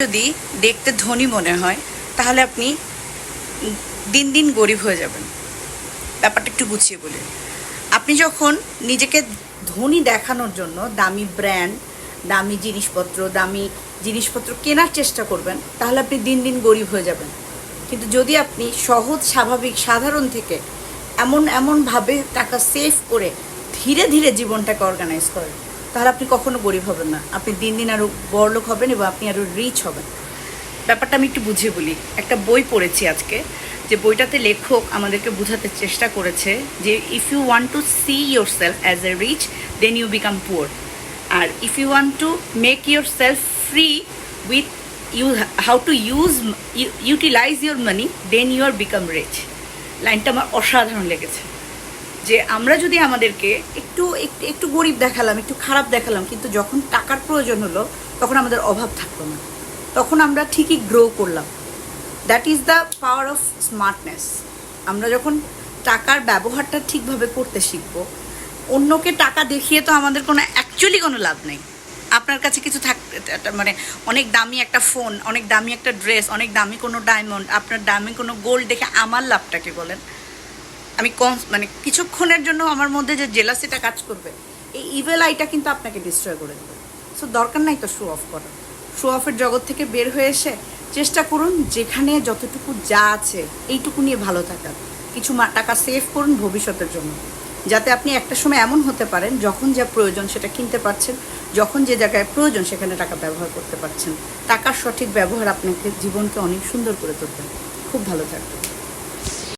যদি দেখতে ধনী মনে হয়, তাহলে আপনি দিন দিন গরিব হয়ে যাবেন। ব্যাপারটা একটু গুছিয়ে বলি। আপনি যখন নিজেকে ধনী দেখানোর জন্য দামি ব্র্যান্ড দামি জিনিসপত্র দামি জিনিসপত্র কেনার চেষ্টা করবেন, তাহলে আপনি দিন দিন গরিব হয়ে যাবেন। কিন্তু যদি আপনি সহজ, স্বাভাবিক, সাধারণ থেকে এমন, এমনভাবে টাকা সেভ করে ধীরে ধীরে জীবনটাকে অর্গানাইজ করেন তাহলে আপনি কখনো গরিব হবেন না। আপনি দিন দিন আরও বড়লোক হবেন এবং আপনি আরও রিচ হবেন। ব্যাপারটা আমি একটু বুঝিয়ে বলি। একটা বই পড়েছি আজকে, যে বইটাতে লেখক আমাদেরকে বোঝাতে চেষ্টা করেছে যে if you want to see yourself as a rich then you become poor R if you want to make yourself free with you how to use utilize your money then you are become rich লাইনটা আমার অসাধারণ লেগেছে। যে আমরা যদি আমাদেরকে একটু একটু গরিব দেখালাম, একটু খারাপ দেখালাম, কিন্তু যখন টাকার প্রয়োজন হলো, তখন আমাদের অভাব থাকল না। তখন আমরা ঠিকই গ্রো করলাম। That is the power of smartness আমরা যখন টাকার ব্যবহারটা ঠিকভাবে করতে শিখব, অন্যকে টাকা দেখিয়ে তো আমাদের কোনো অ্যাকচুয়ালি কোনো লাভ নেই। আপনার কাছে কিছু থাক মানে অনেক দামি একটা ফোন অনেক দামি একটা ড্রেস অনেক দামি কোনো ডায়মন্ড আপনার দামি কোনো গোল্ড দেখে আমার লাভটাকে বলেন। আমি কম মানে কিছুক্ষণের জন্য আমার মধ্যে যে জেলাসিটা কাজ করবে, এই ইভেল আইটা কিন্তু আপনাকে ডিস্ট্রয় করে দেবে। সো দরকার নাই তো শো অফ করার। শো অফের জগৎ থেকে বের হয়ে এসে চেষ্টা করুন যেখানে যতটুকু যা আছে, এইটুকু নিয়ে ভালো থাকার। কিছু টাকা সেভ করুন ভবিষ্যতের জন্য। যাতে আপনি একটা সময় এমন হতে পারেন, যখন যা প্রয়োজন সেটা কিনতে পারছেন, যখন যে জায়গায় প্রয়োজন সেখানে টাকা ব্যবহার করতে পারছেন। টাকার সঠিক ব্যবহার আপনাকে জীবনকে অনেক সুন্দর করে তুলবে। খুব ভালো থাকবে